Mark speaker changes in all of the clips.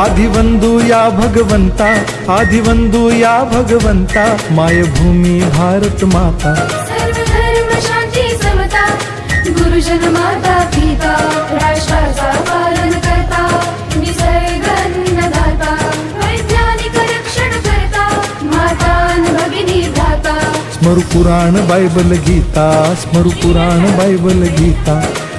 Speaker 1: आदिवंदू या भगवंता आदिवंदू या भगवंता मायभूमी भारत माता।
Speaker 2: सर्व धर्म शांती समता गुरुजन माता पिता राष्ट्राचा पालन करता निसर्ग अन्नदाता वैज्ञानिक रक्षण करता माता अन भगिनी भ्राता।
Speaker 1: स्मरु पुराण बायबल गीता स्मरु पुराण बायबल गीता।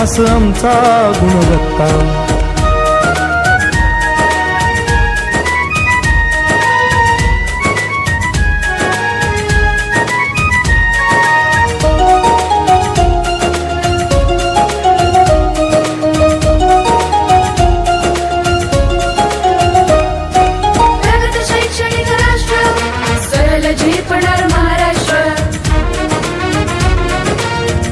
Speaker 1: असं आमचा गुणवत्ता.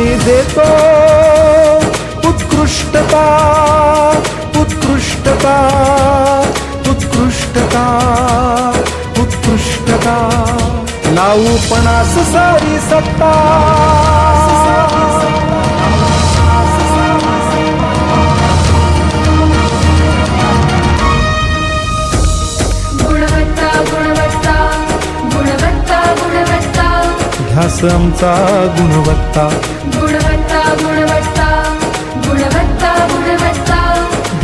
Speaker 1: आम्ही देतो उत्कृष्टता उत्कृष्टता उत्कृष्टता उत्कृष्टता. लावू पणास सारी सत्ता. ध्यास आमचा गुणवत्ता.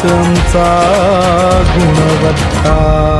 Speaker 1: संचा गुणवत्ता.